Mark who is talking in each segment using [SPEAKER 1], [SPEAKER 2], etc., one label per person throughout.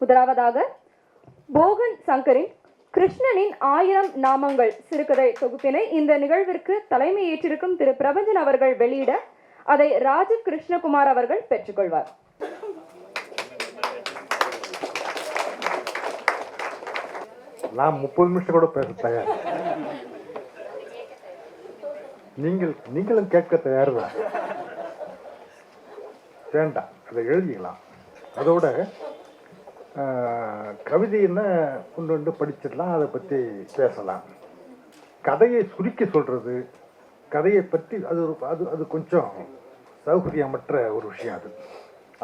[SPEAKER 1] முதலாவதாக போகன் சங்கரின் கிருஷ்ணனின் ஆயிரம் நாமங்கள் சிறுகதை தொகுப்பினை இந்த நிகழ்விற்கு தலைமை ஏற்றிருக்கும் திரு. பிரபஞ்சன் அவர்கள் வெளியிட அதை ராஜ கிருஷ்ணகுமார் அவர்கள் பெற்றுக்கொள்வார்.
[SPEAKER 2] நான் முப்பது நிமிஷம் கூட பேச தயார். நீங்கள் நீங்களும் கேட்க தயார் தான் வேண்டாம் அதை எழுதிக்கலாம். அதோட கவிதைன்னா கொண்டு வந்து படிச்சிடலாம் அதை பற்றி பேசலாம். கதையை சுருக்கி சொல்கிறது கதையை பற்றி அது ஒரு அது அது கொஞ்சம் சௌகரியமற்ற ஒரு விஷயம் அது.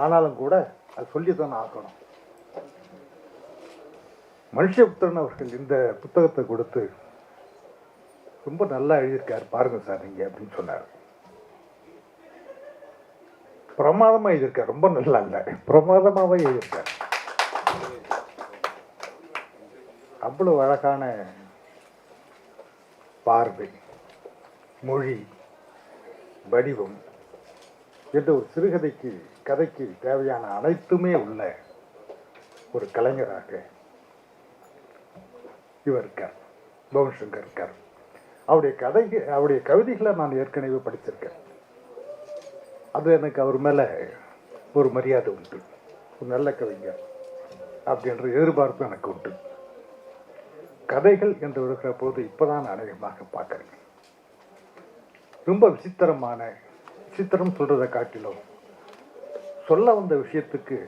[SPEAKER 2] ஆனாலும் கூட அது சொல்லி தானே ஆக்கணும் மனுஷபுத்திரன் அவர்கள் இந்த புத்தகத்தை கொடுத்து ரொம்ப நல்லா எழுதியிருக்கார் பாருங்கள் சார் நீங்கள் அப்படின்னு சொன்னார். பிரமாதமாக எழுதியிருக்கார் ரொம்ப நல்லா இல்லை. பிரமாதமாகவே எழுதியிருக்கார். அவ்வளோ அழகான பார்வை மொழி வடிவம் என்ற ஒரு சிறுகதைக்கு கதைக்கு தேவையான அனைத்துமே உள்ள ஒரு கலைஞராக இவர் இருக்கார் பவன் சங்கர் இருக்கார். அவருடைய கதை அவருடைய கவிதைகளை நான் ஏற்கனவே படிச்சிருக்கேன். அது எனக்கு அவர் மேலே ஒரு மரியாதை உண்டு. ஒரு நல்ல கவிஞர் அப்படின்ற எதிர்பார்ப்பு எனக்கு உண்டு. கதைகள் என்று வருகிற போது இப்போதான் அநேகமாக பார்க்குறேன். ரொம்ப விசித்திரமான விசித்திரம் சொல்கிறத காட்டிலும் சொல்ல வந்த விஷயத்துக்கு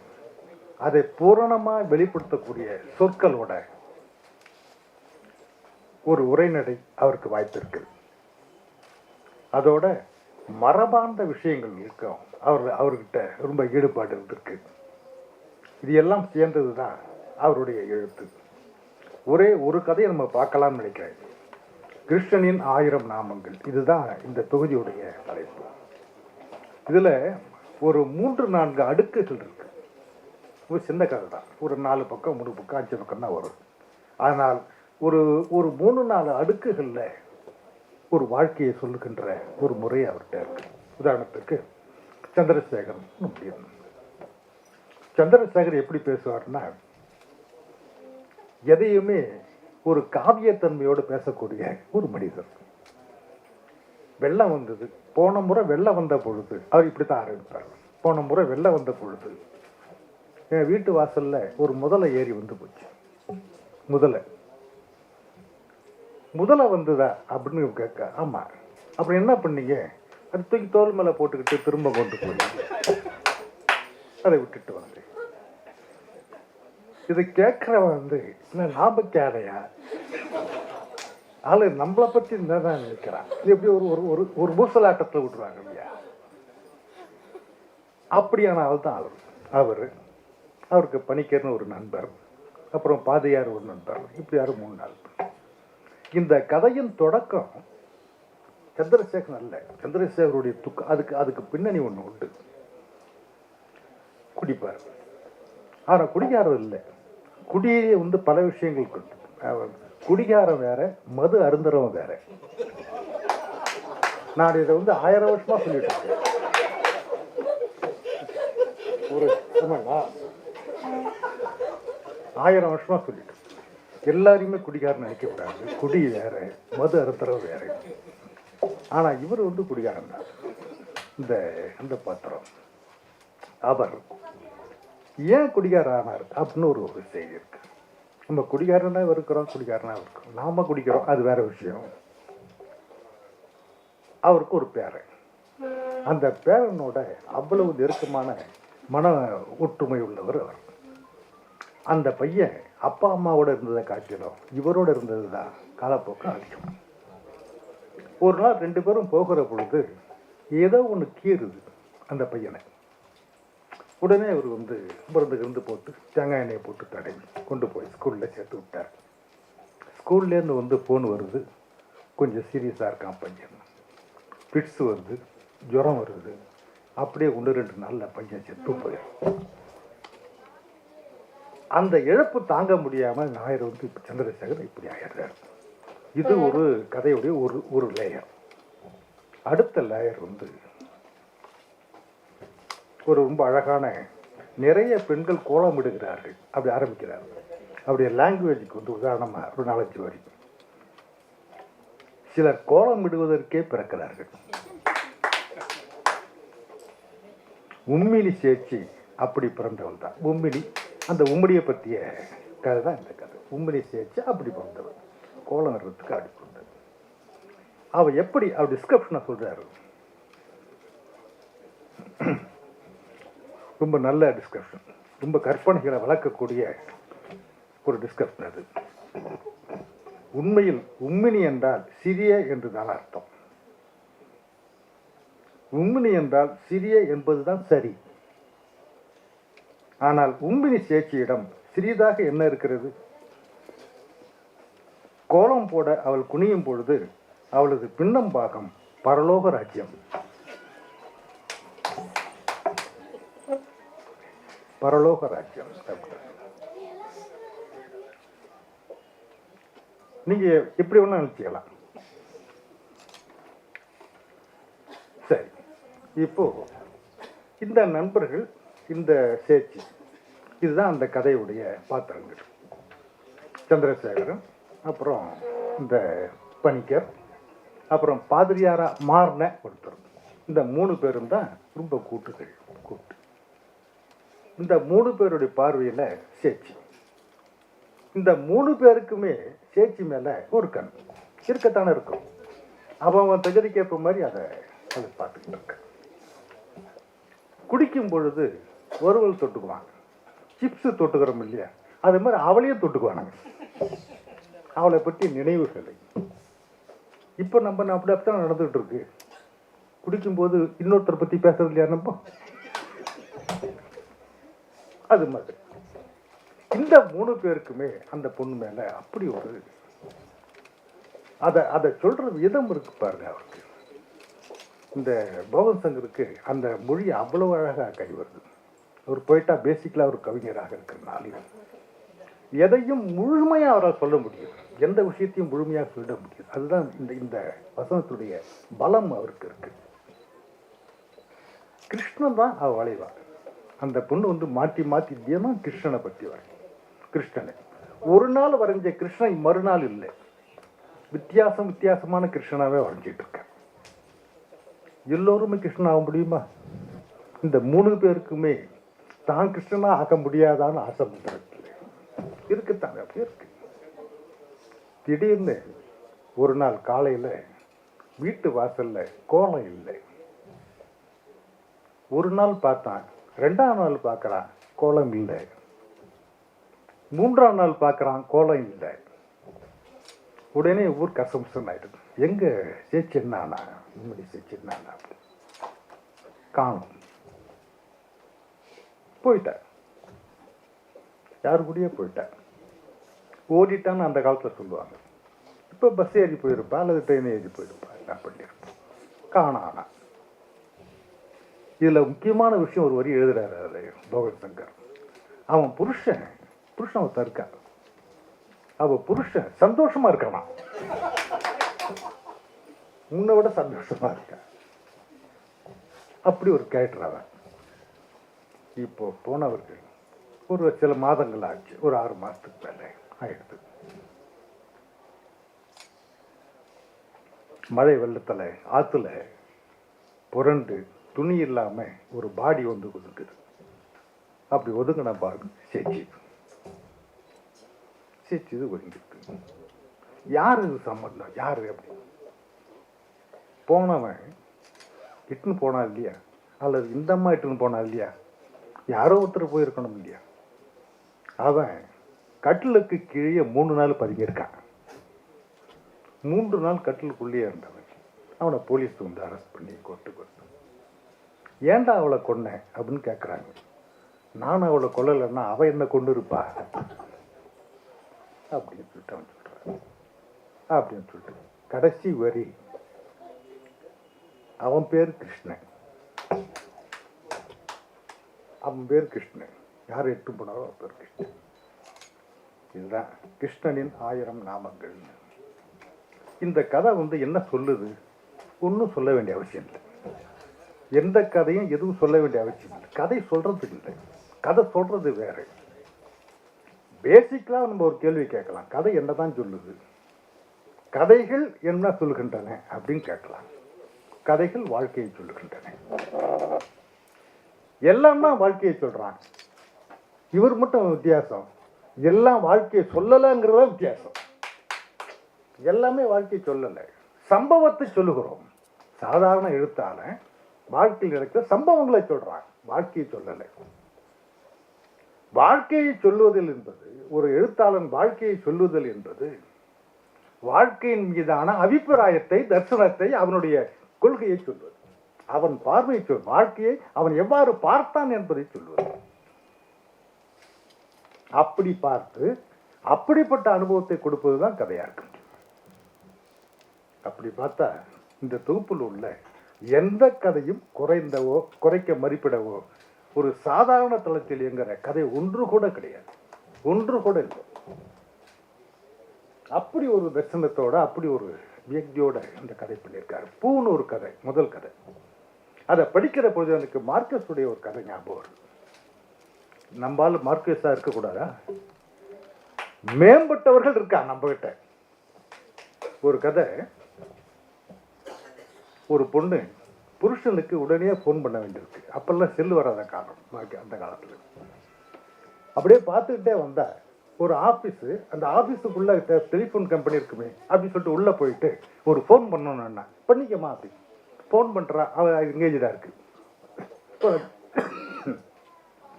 [SPEAKER 2] அதை பூரணமாக வெளிப்படுத்தக்கூடிய சொற்களோட ஒரு உரைநடை அவருக்கு வாய்ப்பு அதோட மரபார்ந்த விஷயங்கள் இருக்கும் அவர் அவர்கிட்ட ரொம்ப ஈடுபாடு இருந்திருக்கு. இது எல்லாம் சேர்ந்தது தான் அவருடைய எழுத்து. ஒரே ஒரு கதையை நம்ம பார்க்கலாம்னு நினைக்கிறேன். கிருஷ்ணனின் ஆயிரம் நாமங்கள். இதுதான் இந்த தொகுதியுடைய தலைப்பு. இதில் ஒரு மூன்று நான்கு அடுக்குகள் இருக்கு. ஒரு சின்ன கதை தான். ஒரு நாலு பக்கம் மூணு பக்கம் அஞ்சு பக்கம் தான் வரும். ஆனால் ஒரு ஒரு மூணு நாலு அடுக்குகளில் ஒரு வாழ்க்கையை சொல்லுகின்ற ஒரு முறை அவர்கிட்ட இருக்கு. உதாரணத்துக்கு சந்திரசேகரன் முடியும் சந்திரசேகர் எப்படி பேசுவார்னா எதையுமே ஒரு காவியத்தன்மையோடு பேசக்கூடிய ஒரு மனிதர். வெள்ளம் வந்தது. போன முறை வெள்ளம் வந்த பொழுது அவர் இப்படி தான் ஆரம்பிப்பார். போன முறை வெள்ளம் வந்த பொழுது என் வீட்டு வாசலில் ஒரு முதலை ஏறி வந்து போச்சு. முதலை. முதலை வந்ததா அப்படின்னு கேட்க ஆமாம் அப்புறம் என்ன பண்ணீங்க? அது தூக்கி தோல் மேலே போட்டுக்கிட்டு திரும்ப கொண்டு போய் அதை விட்டுட்டு வந்தேன். இதை கேட்குறவன் வந்து என்ன லாபக்காரையா? ஆளு நம்மளை பற்றி தான் நினைக்கிறான்? எப்படி ஒரு ஒரு ஒரு ஒரு பூசலாட்டத்தில் விட்டுருவாங்க இல்லையா? அப்படியான ஆள். தான் அவர் அவர் அவருக்கு பணிக்கர்னு ஒரு நண்பர் அப்புறம் பாதையார் ஒரு நண்பர் இப்படி யாரும் மூணு நாள். இந்த கதையின் தொடக்கம் சந்திரசேகர் அல்ல. சந்திரசேகருடைய துக்கம் அதுக்கு அதுக்கு பின்னணி ஒன்று உண்டு. குடிப்பார். ஆனால் குடிக்காரர் இல்லை. குடி வந்து பல விஷயங்கள் கொண்டு. குடிகாரம் வேற மது அருந்தரவன் வேற. நான் இதை வந்து ஆயிரம் வருஷமா சொல்லிட்டு இருக்கேன். ஒரு ஆயிரம் வருஷமா சொல்லிட்டு எல்லாரையுமே குடிகாரன் நினைக்கக்கூடாது குடி வேற மது அருந்தரவு வேற. ஆனா இவர் வந்து குடிகாரன் தான். இந்த இந்த பாத்திரம். அவர் ஏன் குடிகாரர் ஆனார் அப்படின்னு ஒரு ஒரு செய்தி இருக்கு. நம்ம குடிகாரனா இருக்கிறோம் குடிகாரனா இருக்கிறோம். நாம குடிக்கிறோம் அது வேற விஷயம். அவருக்கு ஒரு பேரன். அந்த பேரனோட அவ்வளவு நெருக்கமான மன ஒற்றுமை உள்ளவர் அவர். அந்த பையன் அப்பா அம்மாவோட இருந்ததை காட்டிலும் இவரோட இருந்தது தான் காலப்போக்கு அதிகம். ஒரு நாள் ரெண்டு பேரும் போகிற பொழுது ஏதோ ஒன்று கீறுது அந்த பையனை. உடனே அவர் வந்து மருந்து கிருந்து போட்டு தேங்காய் எண்ணெயை போட்டு தடவி கொண்டு போய் ஸ்கூலில் சேர்த்து விட்டார். ஸ்கூல்லேருந்து வந்து ஃபோன் வருது. கொஞ்சம் சீரியஸாக இருக்கான் பையன். ஃபிட்ஸ் வருது ஜுரம் வருது. அப்படியே ஒன்று ரெண்டு நாளில் பையன் செத்து போயிடும் அந்த இழப்பு தாங்க முடியாமல் ஞாயிறு வந்து இப்போ சந்திரசேகர் இப்படி ஆயிடுறாரு. இது ஒரு கதையுடைய ஒரு ஒரு லேயர் அடுத்த லேயர் வந்து ஒரு ரொம்ப அழகான நிறைய பெண்கள் கோலமிடுகிறார்கள் அப்படி ஆரம்பிக்கிறார்கள். அப்படியே லாங்குவேஜுக்கு வந்து உதாரணமாக ஒரு நாலஞ்சு வரி. சிலர் கோலமிடுவதற்கே பிறக்கிறார்கள். உம்மினி சேர்த்து அப்படி பிறந்தவள் தான். உம்மினி அந்த உம்மிடியை பற்றிய கதை தான் இந்த கதை. உம்மினி சேர்த்து அப்படி பிறந்தவள் கோலம் நடுறதுக்கு அப்படி பிறந்தது அவள் எப்படி அவர் டிஸ்கிரிப்ஷனை சொல்கிறாரு ரொம்ப நல்ல டிஸ்கஷன் ரொம்ப கற்பனைகளை வளர்க்கக்கூடிய ஒரு டிஸ்கஷன் அது. உண்மையில் உம்மினி என்றால் சிறிய என்றுதான் அர்த்தம். உம்மினி என்றால் சிறிய என்பதுதான் சரி. ஆனால் உம்மினி சேச்சியிடம் சிறியதாக என்ன இருக்கிறது? கோலம் போட அவள் குனியும் பொழுது அவளது பின்னம் பாகம் பரலோக ராஜ்யம். பரலோக ராஜ்யம் நீங்க எப்படி வேணா நினைச்சிக்கலாம். சரி இப்போ இந்த நண்பர்கள் இந்த சேர்ச்சி இதுதான் அந்த கதையுடைய பாத்திரங்கள். சந்திரசேகரன் அப்புறம் இந்த பணிக்கர் அப்புறம் பாதிரியாரா மாறின ஒருத்தர். இந்த மூணு பேரும் தான் ரொம்ப கூட்டுகள் கூட்டு. இந்த மூணு பேருடைய பார்வையில் சேச்சி. இந்த மூணு பேருக்குமே சேச்சி மேலே ஒரு கண். இருக்கத்தானே இருக்கும். அவன் அவன் தகுதிக்கேற்ப மாதிரி அதை அதை பார்த்துக்கிட்டு இருக்க. குடிக்கும் பொழுது ஒருவள் தொட்டுக்குவாங்க. சிப்ஸு தொட்டுக்கிறோம் இல்லையா? அது மாதிரி அவளையும் தொட்டுக்குவானுங்க. அவளை பற்றி நினைவுகளை. இப்போ நம்ம அப்படி அப்படித்தான் நடந்துகிட்டு இருக்கு. குடிக்கும்போது இன்னொருத்தரை பற்றி பேசுறது இல்லையா நம்ம? அது மாதிரி. இந்த மூணு பேருக்குமே அந்த பொண்ணு மேல அப்படி ஒரு அதை அதை சொல்ற விதம் இருக்கு பாருங்க அவருக்கு. இந்த பவன் சங்கருக்கு அந்த மொழி அவ்வளவு அழகாக கை வருது. ஒரு போயிட்டா பேசிக்கலாக ஒரு கவிஞராக இருக்கிறனாலையும் எதையும் முழுமையாக அவரால் சொல்ல முடியும். எந்த விஷயத்தையும் முழுமையாக சொல்ல முடியும் அதுதான் இந்த இந்த வசனத்துடைய பலம் அவருக்கு இருக்கு. கிருஷ்ணன் தான் அவர் வளைவார் அந்த பொண்ணு வந்து மாற்றி மாற்றி தினம் கிருஷ்ணனை பற்றி வரைக்கும் கிருஷ்ணனை. ஒரு நாள் வரைஞ்ச கிருஷ்ணன் மறுநாள் இல்லை. வித்தியாசம் வித்தியாசமான கிருஷ்ணனாகவே வரைஞ்சிட்டு இருக்கேன் எல்லோருமே கிருஷ்ணன் ஆக முடியுமா? இந்த மூணு பேருக்குமே தான் கிருஷ்ணனா ஆக முடியாதான்னு ஆசை பண்றது இருக்குத்தாங்க அப்படி இருக்கு. திடீர்னு ஒரு நாள் காலையில் வீட்டு வாசல்ல கோலம் இல்லை. ஒரு நாள் பார்த்தான் ரெண்டாம் நாள் பார்க்கறான் கோலம் இல்லை. மூன்றாம் நாள் பார்க்கறான் கோலம் இல்லை. உடனே ஊர் கசம்சன் ஆகிடுது எங்க சே சின்னானா உண்மடி சேச்சி அப்படி. காணும். போயிட்டேன் யாரு கூடயே போயிட்டேன் ஓடிட்டான்னு அந்த காலத்தில் சொல்லுவாங்க. இப்போ பஸ் ஏறி போயிருப்பா அல்லது ட்ரெயின் ஏறி போயிருப்பா என்ன பண்ணியிருப்பா? காணானா. இதில் முக்கியமான விஷயம் ஒரு வரி எழுதுறாரு அதில் பகவத் சங்கர். அவன் புருஷன் புருஷன் அவன் இருக்கான். அவன் புருஷன் சந்தோஷமா இருக்கானா? உன்னை விட சந்தோஷமா இருக்கான். அப்படி ஒரு கேரக்டர் அவன். இப்போ போனவர்கள் ஒரு சில மாதங்கள் ஆச்சு ஒரு ஆறு மாதத்துக்கு மேலே ஆயிடுது. மழை வெள்ளத்தில் ஆற்றுல புரண்டு துணி இல்லாம ஒரு பாடி வந்து ஒதுங்குது அப்படி ஒதுங்கின பாடி சேச்சி. சேச்சி இது ஒதுங்கிருக்கு யார் இது சம்மந்தம் யாரு அப்படி? போனவன் இட்டுன்னு போனா இல்லையா? அல்லது இந்த அம்மா இட்டுன்னு போனா இல்லையா? யாரோ ஒருத்தர் போயிருக்கணும் இல்லையா? அவன் கட்டிலுக்கு கீழே மூணு நாள் பதுங்கியிருக்கான். மூன்று நாள் கட்டிலுக்குள்ளேயே இருந்தவன். அவனை போலீஸ் வந்து அரெஸ்ட் பண்ணி கொட்டு கொட்டு ஏன்டா அவளை கொன்னேன் அப்படின்னு கேட்குறாங்க நான் அவளை கொல்லலைன்னா அவள் என்ன கொண்டு இருப்பா அப்படின்னு சொல்லிட்டு அவன் சொல்கிறான் அப்படின்னு சொல்லிட்டு கடைசி வரி. அவன் பேர் கிருஷ்ணன். அவன் பேர் கிருஷ்ணன். யார் எட்டு போனாரோ அவன் பேர் கிருஷ்ணன். இதுதான் கிருஷ்ணனின் ஆயிரம் நாமங்கள். இந்த கதை வந்து என்ன சொல்லுது? ஒன்றும் சொல்ல வேண்டிய அவசியம் இல்லை. எந்த கதையும் எதுவும் சொல்ல வேண்டிய அவசியம் இல்லை. கதை சொல்கிறது இல்லை. கதை சொல்றது வேற. பேசிக்கலாக நம்ம ஒரு கேள்வி கேட்கலாம். கதை என்னதான் சொல்லுது? கதைகள் என்ன சொல்லுகின்றன அப்படின்னு கேட்கலாம். கதைகள் வாழ்க்கையை சொல்லுகின்றன எல்லாம் தான் வாழ்க்கையை சொல்றாங்க. இவர் மட்டும் வித்தியாசம். எல்லாம் வாழ்க்கையை சொல்லலைங்கிறத வித்தியாசம். எல்லாமே வாழ்க்கையை சொல்லலை. சம்பவத்தை சொல்லுகிறோம். சாதாரண எழுத்தால வாழ்க்கையில் நடக்கிற சம்பவங்களை சொல்றான் வாழ்க்கையை சொல்லலை. வாழ்க்கையை சொல்லுவதில் என்பது ஒரு எழுத்தாளன் வாழ்க்கையை சொல்லுதல் என்பது வாழ்க்கையின் மீதான அபிப்பிராயத்தை தரிசனத்தை அவனுடைய கொள்கையை சொல்வது. அவன் பார்வையை சொல் வாழ்க்கையை அவன் எவ்வாறு பார்த்தான் என்பதை சொல்வது. அப்படி பார்த்து அப்படிப்பட்ட அனுபவத்தை கொடுப்பதுதான் கதையா இருக்கு. அப்படி பார்த்தா இந்த தொகுப்பில் உள்ள எந்த கதையும் குறைந்தவோ குறைக்க மதிப்பிடவோ ஒரு சாதாரண தளத்தில் இயங்குற கதை ஒன்று கூட கிடையாது. ஒன்று கூட இல்லை. அப்படி ஒரு தரிசனத்தோட அப்படி ஒரு வியக்தியோட இந்த கதை பண்ணியிருக்காரு. பூன்னு ஒரு கதை முதல் கதை. அதை படிக்கிற பொழுது எனக்கு மார்க்கஸுடைய ஒரு கதை ஞாபகம் வரும் நம்மால் மார்க்கஸாக இருக்கக்கூடாதா? மேம்பட்டவர்கள் இருக்கா நம்ம கிட்ட ஒரு கதை ஒரு பொண்ணு புருஷனுக்கு உடனே ஃபோன் பண்ண வேண்டியிருக்கு. அப்பெல்லாம் செல்லு வராத காலம் அந்த காலத்தில். அப்படியே பார்த்துக்கிட்டே வந்தால் ஒரு ஆஃபீஸு அந்த ஆஃபீஸுக்குள்ளே டெலிஃபோன் கம்பெனி இருக்குமே அப்படின்னு சொல்லிட்டு உள்ளே போயிட்டு ஒரு ஃபோன் பண்ணணும்னா பண்ணிக்கமா அப்படி. ஃபோன் பண்ணுறா அவள் எங்கேஜாக இருக்குது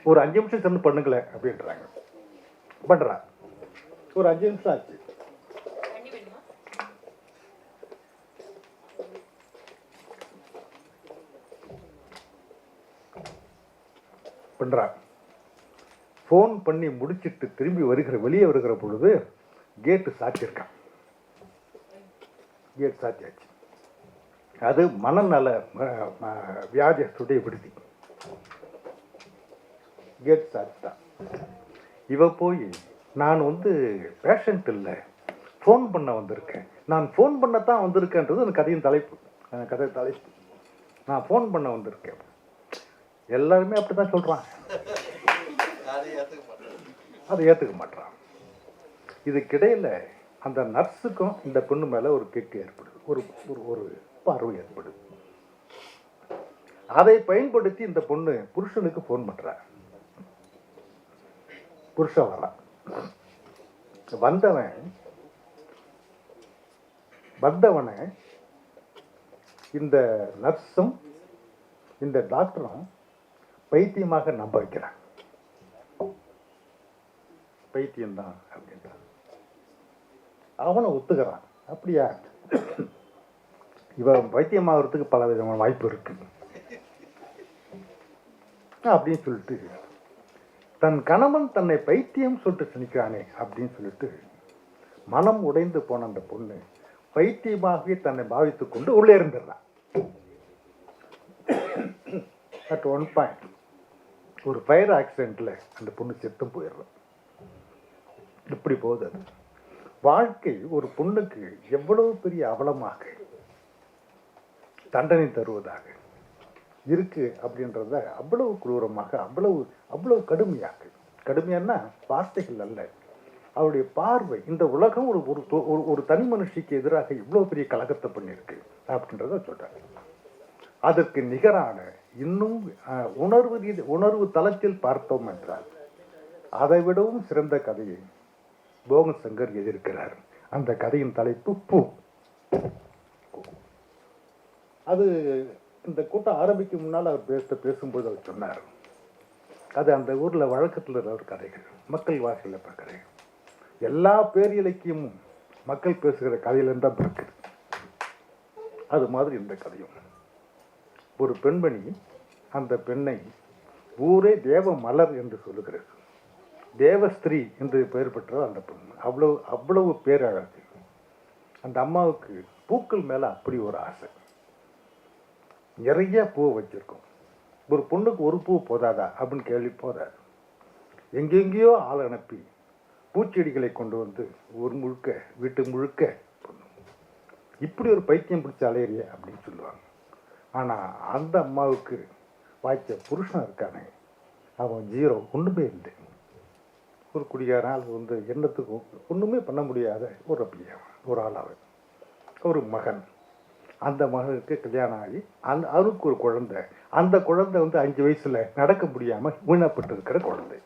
[SPEAKER 2] ஒரு அஞ்சு நிமிஷம் சென்று பண்ணுங்களேன் அப்படின்றாங்க. பண்ணுறா ஒரு அஞ்சு நிமிஷம் ஆச்சு. பண்ணுறாங்க ஃபோன் பண்ணி முடிச்சுட்டு திரும்பி வருகிற வெளியே வருகிற பொழுது கேட்டு சாத்தியிருக்கான். கேட் சாத்தியாச்சு. அது மனநல வியாதியத்துடைய விடுதி கேட் சாத்திட்டான். இவ போய் நான் வந்து பேஷண்ட் இல்லை. ஃபோன் பண்ண வந்திருக்கேன். நான் ஃபோன் பண்ண தான் வந்திருக்கேன்றது அந்த கதையின் தலைப்பு. கதை தலைப்பு. நான் ஃபோன் பண்ண வந்திருக்கேன். எல்லாருமே அப்படிதான் சொல்றாங்க. அதை ஏற்றுக்க மாட்டான் இதுக்கிடையில அந்த நர்ஸுக்கும் இந்த பொண்ணு மேல ஒரு கெட்டு ஏற்படுது. ஒரு ஒரு ஒரு பார்வை ஏற்படுது. அதை பயன்படுத்தி இந்த பொண்ணு புருஷனுக்கு ஃபோன் பண்றா. புருஷன் வரான் வந்தவன் வந்தவனை இந்த நர்ஸும் இந்த டாக்டரும் பைத்தியமாக நம்ப வைக்கிறான் பைத்தியம்தான் அப்படின்றான் அவனை ஒத்துக்கிறான். அப்படியா? இவன் பைத்தியமாகறதுக்கு பல விதமான வாய்ப்பு இருக்கு. அப்படின்னு சொல்லிட்டு தன் கணவன் தன்னை பைத்தியம் சொல்லிட்டு சினிக்கிறானே அப்படின்னு சொல்லிட்டு மனம் உடைந்து போன அந்த பொண்ணு பைத்தியமாகவே தன்னை பாவித்துக் கொண்டு உள்ளே இருந்துடுறான் அட் ஒன் பாயிண்ட் ஒரு ஃபயர் ஆக்சிடெண்ட்டில் அந்த பொண்ணு செத்தும் போயிடுறோம் இப்படி போகுது அது. வாழ்க்கை ஒரு பொண்ணுக்கு எவ்வளவு பெரிய அவலமாக தண்டனை தருவதாக இருக்கு அப்படின்றத அவ்வளவு குரூரமாக அவ்வளவு அவ்வளவு கடுமையாக கடுமையானா வார்த்தைகள் அல்ல. அவருடைய பார்வை இந்த உலகம் ஒரு ஒரு தொ- ஒரு- ஒரு தனி மனுஷிக்கு எதிராக இவ்வளோ பெரிய கலகத்தை பண்ணியிருக்கு அப்படின்றத சொல்கிறாங்க அதற்கு நிகரான இன்னும் உணர்வு ரீதி உணர்வு தளத்தில் பார்த்தோம் என்றால் அதை விடவும் சிறந்த கதையை போகசங்கர் எதிர்க்கிறார் அந்த கதையின் தலைப்பு பூ. அது இந்த கூட்டம் ஆரம்பிக்கும் முன்னால் அவர் பேச பேசும்போது அவர் சொன்னார். அது அந்த ஊரில் வழக்கத்தில் இருக்கிற ஒரு கதைகள். மக்கள் வாசலில் கதைகள் எல்லா பேர் இலக்கியமும் மக்கள் பேசுகிற கதையிலிருந்து தான் பிறக்குது அது மாதிரி இந்த கதையும். ஒரு பெண்மணி அந்த பெண்ணை ஊரே தேவ மலர் என்று சொல்லுகிறது. தேவஸ்திரீ என்று பெயர் பெற்ற அந்த பெண் அவ்வளவு அவ்வளவு பேரழகு. அந்த அம்மாவுக்கு பூக்கள் மேலே அப்படி ஒரு ஆசை. நிறைய பூ வச்சுருக்கோம். ஒரு பொண்ணுக்கு ஒரு பூ போதாதா அப்படின்னு கேள்வி போதாது எங்கெங்கேயோ ஆள் அனுப்பி பூச்செடிகளை கொண்டு வந்து ஒரு முழுக்க வீட்டு முழுக்க இப்படி ஒரு பைத்தியம் பிடிச்ச அலையறிய அப்படின்னு சொல்லுவாங்க. ஆனால் அந்த அம்மாவுக்கு வாய்ச்ச புருஷன் இருக்கானே. அவன் ஜீரோ ஒன்றுமே இல்லை. ஒரு குடிகாரன் அது வந்து எண்ணத்துக்கு ஒன்றுமே பண்ண முடியாத ஒரு அப்படியே ஒரு ஆளாவன் ஒரு மகன். அந்த மகனுக்கு கல்யாணம் ஆகி அந்த அவருக்கு ஒரு குழந்தை. அந்த குழந்தை வந்து அஞ்சு வயசில் நடக்க முடியாமல் வீணப்பட்டிருக்கிற குழந்தை.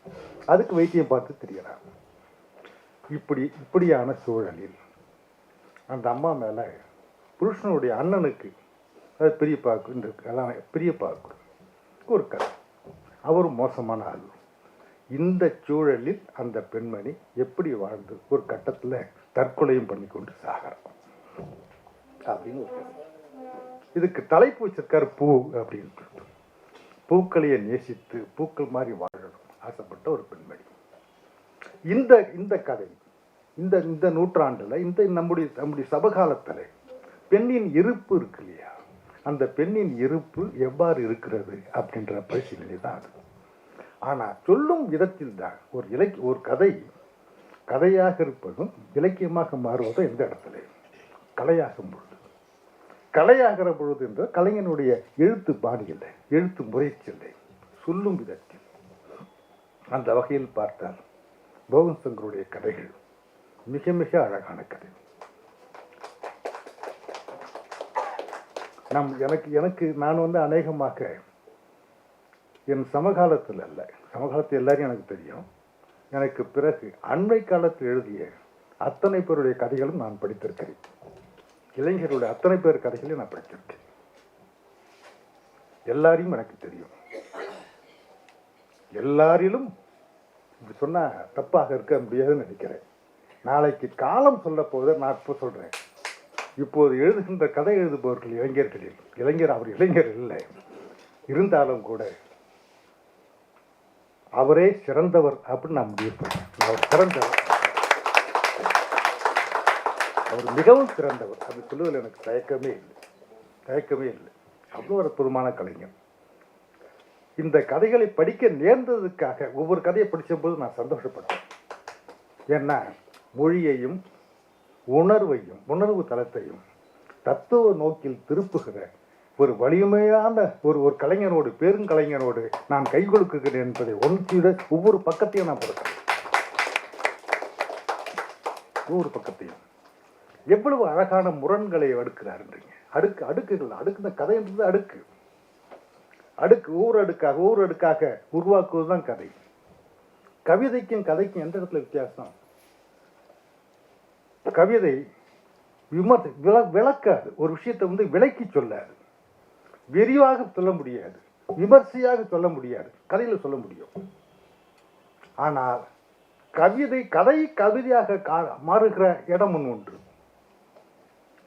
[SPEAKER 2] அதுக்கு வைத்தியம் பார்த்து தெரியலாம் இப்படி இப்படியான சூழலில் அந்த அம்மா மேலே புருஷனுடைய அண்ணனுக்கு அது பெரியப்பாவுக்கு இந்த பெரிய பாக்கு ஒரு கதை. அவர் மோசமான ஆள். இந்த சூழலில் அந்த பெண்மணி எப்படி வாழ்ந்து ஒரு கட்டத்தில் தற்கொலையும் பண்ணி கொண்டு சாகிறான். அப்படின்னு ஒரு இதுக்கு தலைப்பு வச்சிருக்காரு பூ அப்படின்னு சொல்லிட்டு. பூக்களையே நேசித்து பூக்கள் மாதிரி வாழணும் ஆசைப்பட்ட ஒரு பெண்மணி. இந்த இந்த கதை இந்த இந்த நூற்றாண்டில் இந்த நம்முடைய நம்முடைய சபகாலத்தில் பெண்ணின் இருப்பு இருக்கு இல்லையா? அந்த பெண்ணின் இருப்பு எவ்வாறு இருக்கிறது அப்படின்ற பரிசீலனை தான் அது. ஆனால் சொல்லும் விதத்தில் தான் ஒரு இலக்கிய ஒரு கதை கதையாக இருப்பதும் இலக்கியமாக மாறுவதும் எந்த இடத்துல. கலையாகும் பொழுது. கலையாகிற பொழுது என்ற கலைஞனுடைய எழுத்து பாணியில் எழுத்து முறைச்சில்லை சொல்லும் விதத்தில். அந்த வகையில் பார்த்தால் மோகன் சங்கருடைய கதைகள் மிக மிக அழகான கதை. நம் எனக்கு எனக்கு நான் வந்து அநேகமாக என் சமகாலத்தில் அல்ல. சமகாலத்தில் எல்லாரையும் எனக்கு தெரியும். எனக்கு பிறகு அண்மை காலத்தில் எழுதிய அத்தனை பேருடைய கதைகளும் நான் படித்திருக்கிறேன். இளைஞர்களுடைய அத்தனை பேர் கதைகளையும் நான் படித்திருக்கேன் எல்லாரையும் எனக்கு தெரியும். எல்லாரிலும் இப்படி சொன்னால் தப்பாக இருக்க முடியாதுன்னு நினைக்கிறேன். நாளைக்கு காலம் சொல்ல நான் இப்போ சொல்றேன். இப்போது எழுதுகின்ற கதை எழுதுபவர்கள் இளைஞர்களில் இளைஞர் அவர் இளைஞர் இல்லை. இருந்தாலும் கூட அவரே சிறந்தவர் அப்படின்னு நான் முடிவு பண்ணேன். அவர் சிறந்தவர். அவர் மிகவும் சிறந்தவர். அது சொல்லுவதில் எனக்கு தயக்கமே இல்லை. தயக்கமே இல்லை. அவ்வளோ ஒரு அற்புதமான கலைஞர். இந்த கதைகளை படிக்க நேர்ந்ததுக்காக ஒவ்வொரு கதையை படிச்சபோது நான் சந்தோஷப்பட்டேன். ஏன்னா மொழியையும் உணர்வையும் உணர்வு தளத்தையும் தத்துவ நோக்கில் திருப்புகிற ஒரு வலிமையான ஒரு ஒரு கலைஞரோடு பெருங்கலைஞரோடு நான் கை கொடுக்குகிறேன் என்பதை ஒன்றிட ஒவ்வொரு பக்கத்தையும் நான் கொடுக்கிறேன். ஒவ்வொரு பக்கத்தையும். எவ்வளவு அழகான முரண்களை அடுக்கிறாருன்றீங்க அடுக்கு அடுக்குகள் அடுக்குந்த கதைன்றது அடுக்கு. அடுக்கு ஒவ்வொரு அடுக்காக ஒவ்வொரு அடுக்காக உருவாக்குவது தான் கதை. கவிதைக்கும் கதைக்கும் எந்த இடத்துல வித்தியாசம்? கவிதை விமர்ச விள விளக்காது. ஒரு விஷயத்தை வந்து விளக்கி சொல்லாது. விரிவாக சொல்ல முடியாது. விமர்சையாக சொல்ல முடியாது. கதையில் சொல்ல முடியும். ஆனால் கவிதை கதை கவிதையாக கா- மாறுகிற இடம் ஒன்று உண்டு.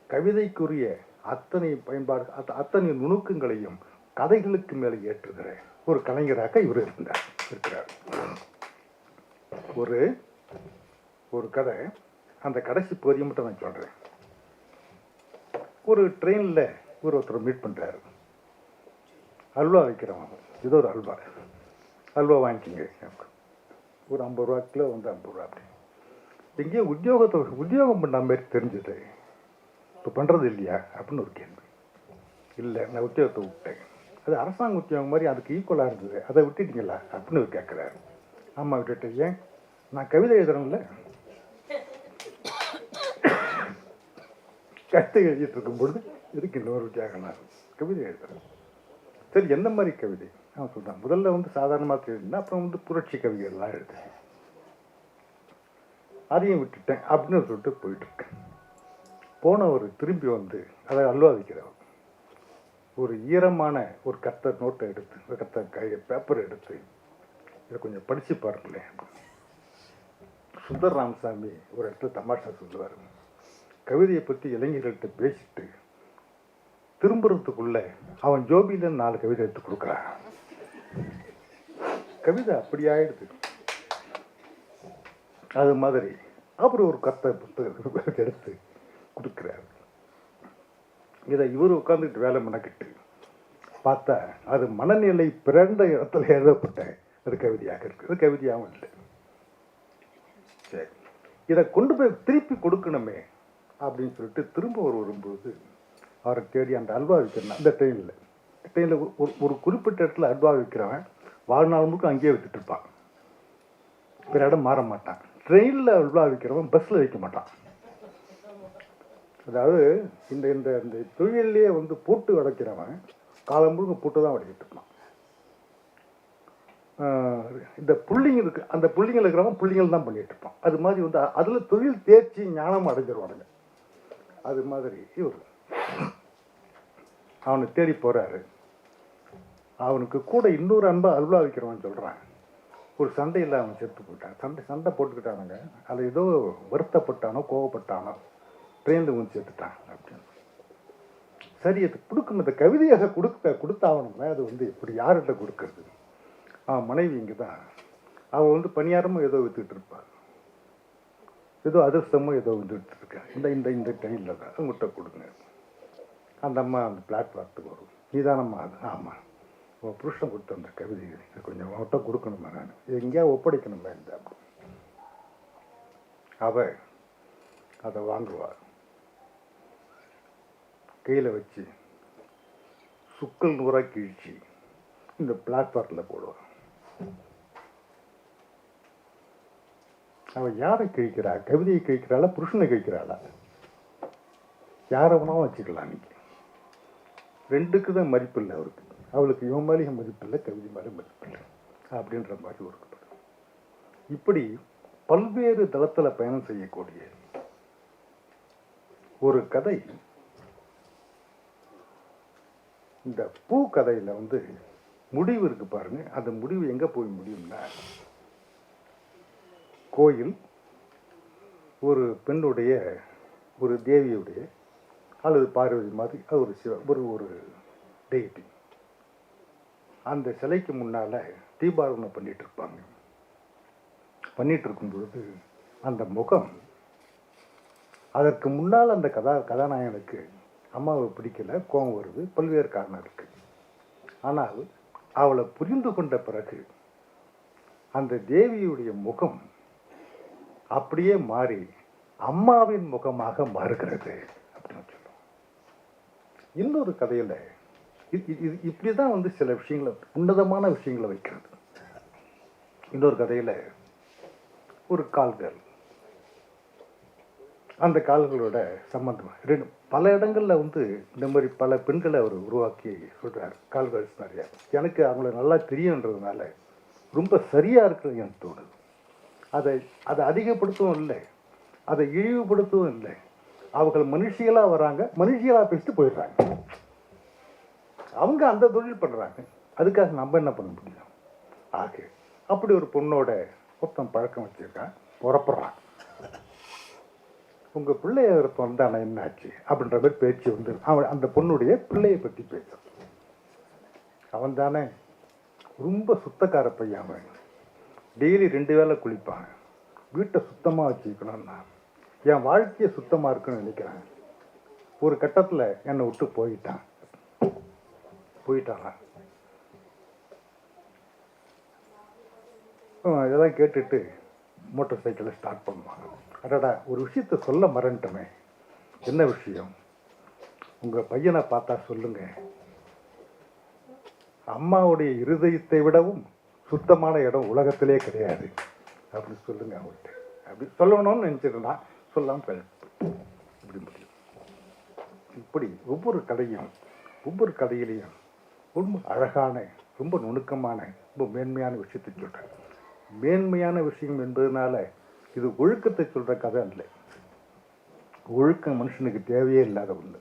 [SPEAKER 2] கவிதைக்குரிய அத்தனை பயன்பாடு அத்தனை நுணுக்கங்களையும் கதைகளுக்கு மேலே ஏற்றுகிற ஒரு கலைஞராக இவர் இருந்தார் இருக்கிறார். ஒரு ஒரு கதை அந்த கடைசி பகுதியை மட்டும் நான் சொல்கிறேன் ஒரு ட்ரெயினில் ஒரு ஒருத்தர் மீட் பண்ணுறாரு அல்வா வைக்கிறவன் இது ஒரு அல்வா. அல்வா வாங்கிக்கிங்க. ஒரு ஐம்பது ரூபா கிலோ வந்து ஐம்பது ரூபா அப்படி. எங்கேயோ உத்தியோகத்தை உத்தியோகம் பண்ண மாதிரி தெரிஞ்சது. இப்போ பண்ணுறது இல்லையா? அப்படின்னு ஒரு கேள்வி. இல்லை நான் உத்தியோகத்தை விட்டேன். அது அரசாங்க உத்தியோகம் மாதிரி அதுக்கு ஈக்குவலாக இருந்தது. அதை விட்டுட்டீங்களா? அப்படின்னு ஒரு கேட்குறாரு ஆமாம் விட்டுட்டு ஏன்? நான் கவிதை எழுதுறேன்ல. கவிதை எழுதிட்டு இருக்கும் பொழுது இதுக்கு இன்னொரு வித்தியாசம் கவிதை எழுதுறேன். சரி என்ன மாதிரி கவிதை? அவன் சொல்கிறேன் முதல்ல வந்து சாதாரணமாக எழுதினா அப்புறம் வந்து புரட்சி கவிதைகள்லாம் எழுதுறேன். அதையும் விட்டுட்டேன் அப்படின்னு சொல்லிட்டு போயிட்டுருக்கேன். போனவர் திரும்பி வந்து அதை அல்வாதிக்கிறவர் ஒரு ஈரமான ஒரு கத்த நோட்டை எடுத்து ஒரு கத்த கை பேப்பர் எடுத்து இதை கொஞ்சம் படித்து பாருங்களேன் சுந்தர் ராமசாமி ஒரு இடத்துல தமாஷா சொல்லுவார். கவிதையை பற்றி இளைஞர்கள்ட்ட பேசிட்டு திரும்புறதுக்குள்ள அவன் ஜோபியில நாலு கவிதை எடுத்து கொடுக்குறான். கவிதை அப்படி ஆயிடுது. அது மாதிரி அப்புறம் ஒரு கத்தை புத்தகத்தை எடுத்து கொடுக்குறாரு. இதை இவர் உட்காந்துட்டு வேலை மணக்கிட்டு பார்த்தா அது மனநிலை பிறந்த இடத்துல எழுதப்பட்ட ஒரு கவிதையாக இருக்கு. அது கவிதையாகவும் இல்லை. சரி. இதை கொண்டு போய் திருப்பி கொடுக்கணுமே. அப்படின்னு சொல்லிட்டு திரும்ப ஒரு வரும்போது அவரை தேடி அந்த அல்வா விற்கிறான் அந்த ட்ரெயினில் ட்ரெயினில் ஒரு ஒரு குறிப்பிட்ட இடத்துல அல்வா விற்கிறவன் வாழ்நாள் முழுக்க அங்கேயே விற்றுட்ருப்பான் இருப்பான். வேற இடம் மாற மாட்டான். ட்ரெயினில் அல்வா விற்கிறவன் பஸ்ஸில் வைக்க மாட்டான். அதாவது இந்த இந்த இந்த தொழிலே வந்து போட்டு உடைக்கிறவன் காலம் முழுக்க போட்டு தான் உடைக்கிட்டு இருப்பான். இந்த புள்ளிங்க இருக்கு அந்த புள்ளிங்கள் இருக்கிறவன் புள்ளிங்கள் தான் பண்ணிட்டு இருப்பான். அது மாதிரி வந்து அதில் தொழில் தேர்ச்சி ஞானம் அடைஞ்சிருவானுங்க. அது மாதிரி இவர் அவனை தேடி போகிறாரு அவனுக்கு கூட இன்னொரு அன்பா அல்வா வைக்கிறவன் சொல்கிறான் ஒரு சண்டையில் அவன் செத்து போயிட்டான். சண்டை சண்டை போட்டுக்கிட்டானுங்க. அது ஏதோ வருத்தப்பட்டானோ கோவப்பட்டானோ பிரேந்து வந்து செத்துட்டான் அப்படின்னு. சரி அது கொடுக்கும் இந்த கவிதையாக கொடுக்க கொடுத்தாவணுமே அது வந்து இப்படி யார்கிட்ட கொடுக்கறது? அவன் மனைவி இங்கே தான் அவள் வந்து பணியாரமும் ஏதோ வித்துட்டு இருப்பாள். ஏதோ அதிர்ஷ்டமோ ஏதோ வந்துட்டு இருக்கேன் இந்த இந்த இந்த டைமில் தான். முட்டை கொடுங்க. அந்த அம்மா அந்த பிளாட்ஃபார்த்துக்கு வரும். நீதானம்மா அது. ஆமாம் உன் புருஷன் கொடுத்த அந்த கவிதை கொஞ்சம் முட்டை கொடுக்கணுமா நான்? எங்கேயா ஒப்படைக்கணுமா இந்த அவ அதை வாங்குவாள் கையில் வச்சு சுக்கல் நூறாக கிழிச்சு இந்த பிளாட்ஃபார்மில் போடுவான் அவன் யாரை கிழிக்கிறா? கவிதையை கிழிக்கிறாளா? புருஷனை கிழிக்கிறாளா? யாரை வேணாலும் வச்சுக்கலாம் நீங்க ரெண்டுக்கு தான் மதிப்பு இல்லை அவருக்கு. அவளுக்கு இவன் மேலேயும் மதிப்பு இல்லை கவிதை மேலே மதிப்பு இல்லை. அப்படின்ற மாதிரி ஒரு இப்படி பல்வேறு தளத்தில் பயணம் செய்யக்கூடிய ஒரு கதை இந்த பூ கதையில் வந்து முடிவு இருக்கு பாருங்க. அந்த முடிவு எங்கே போய் முடியும்னா கோயில் ஒரு பெண்ணுடைய ஒரு தேவியுடைய அல்லது பார்வதி மாதிரி அது ஒரு சிவ ஒரு ஒரு டெய்டி அந்த சிலைக்கு முன்னால தீபாராதனை பண்ணிகிட்ருப்பாங்க இருப்பாங்க. இருக்கும்பொழுது இருக்கும் பொழுது அந்த முகம் அதற்கு முன்னால் அந்த கதா கதாநாயகனுக்கு அம்மாவை பிடிக்கல கோபம் வருது பல்வேறு காரணம் இருக்குது ஆனால் அவளை புரிந்து கொண்ட பிறகு அந்த தேவியுடைய முகம் அப்படியே மாறி அம்மாவின் முகமாக மாறுகிறது அப்படின்னு சொல்லுவோம் இன்னொரு கதையில் இது தான் வந்து சில விஷயங்களை உன்னதமான விஷயங்களை வைக்கிறது. இன்னொரு கதையில் ஒரு கால்கள். அந்த கால்களோட சம்பந்தம். ரெண்டு பல இடங்களில் வந்து இந்த மாதிரி பல பெண்களை அவர் உருவாக்கி சொல்கிறார் கால்கள் நிறைய. எனக்கு அவங்கள நல்லா தெரியுன்றதுனால ரொம்ப சரியாக இருக்கிறது எனக்கு தோணுது. அதை அதை அதிகப்படுத்தவும் இல்லை. அதை இழிவுபடுத்தவும் இல்லை. அவர்கள் மனுஷியலாக வராங்க மனுஷியலாக பேசிட்டு போயிடுறாங்க. அவங்க அந்த தொழில் பண்ணுறாங்க அதுக்காக நம்ம என்ன பண்ண முடியும்? ஆக அப்படி ஒரு பொண்ணோட ஒருத்தன் பழக்கம் வச்சிருக்கான். புறப்படுறான். உங்கள் பிள்ளைய ஒரு வந்தானே என்னாச்சு? அப்படின்ற மாதிரி பேச்சு வந்து அவன் அந்த பொண்ணுடைய பிள்ளையை பற்றி பேசுறான். அவன் தானே ரொம்ப சுத்தக்கார பையன் அவன். டெய்லி ரெண்டு வேளை குளிப்பான் வீட்டை சுத்தமாக வச்சுக்கணும்னா என் வாழ்க்கையை சுத்தமாக இருக்குன்னு நினைக்கிறேன். ஒரு கட்டத்தில் என்னை விட்டு போயிட்டான். போயிட்டானா இதெல்லாம் கேட்டுட்டு மோட்டார் சைக்கிளை ஸ்டார்ட் பண்ணுவான் அடடா ஒரு விஷயத்த சொல்ல மறந்துட்டோமே. என்ன விஷயம்? உங்கள் பையனை பார்த்தா சொல்லுங்கள் அம்மாவுடைய இருதயத்தை விடவும் சுத்தமான இடம் உலகத்திலே கிடையாது. அப்படி சொல்லுங்க அவர்கிட்ட. அப்படி சொல்லணும்னு நினச்சிருந்தா சொல்லாம இப்படி முடியும். இப்படி ஒவ்வொரு கதையும் ஒவ்வொரு கதையிலையும் ரொம்ப அழகான ரொம்ப நுணுக்கமான ரொம்ப மேன்மையான விஷயத்தை சொல்கிறேன் மேன்மையான விஷயம் என்பதனால இது ஒழுக்கத்தை சொல்கிற கதை இல்லை ஒழுக்கம் மனுஷனுக்கு தேவையே இல்லாத ஒன்று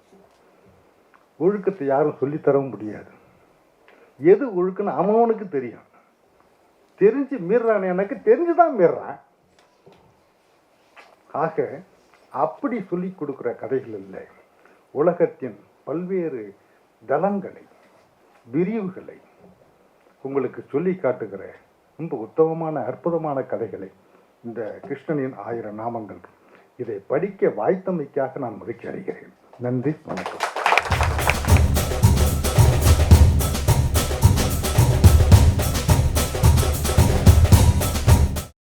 [SPEAKER 2] ஒழுக்கத்தை யாரும் சொல்லித்தரவும் முடியாது. எது ஒழுக்கம்னு அவனுக்கு தெரியும். தெரிஞ்சு மீறான் எனக்கு தெரிஞ்சுதான் மீறான் ஆக அப்படி சொல்லி கொடுக்குற கதைகள் இல்லை. உலகத்தின் பல்வேறு தளங்களை விரிவுகளை உங்களுக்கு சொல்லி காட்டுகிற ரொம்ப உத்தமமான அற்புதமான கதைகளை இந்த கிருஷ்ணனின் ஆயிரம் நாமங்கள். இதை படிக்க வாய்த்தமைக்காக நான் மகிழ்ச்சி அடைகிறேன். நன்றி வணக்கம்.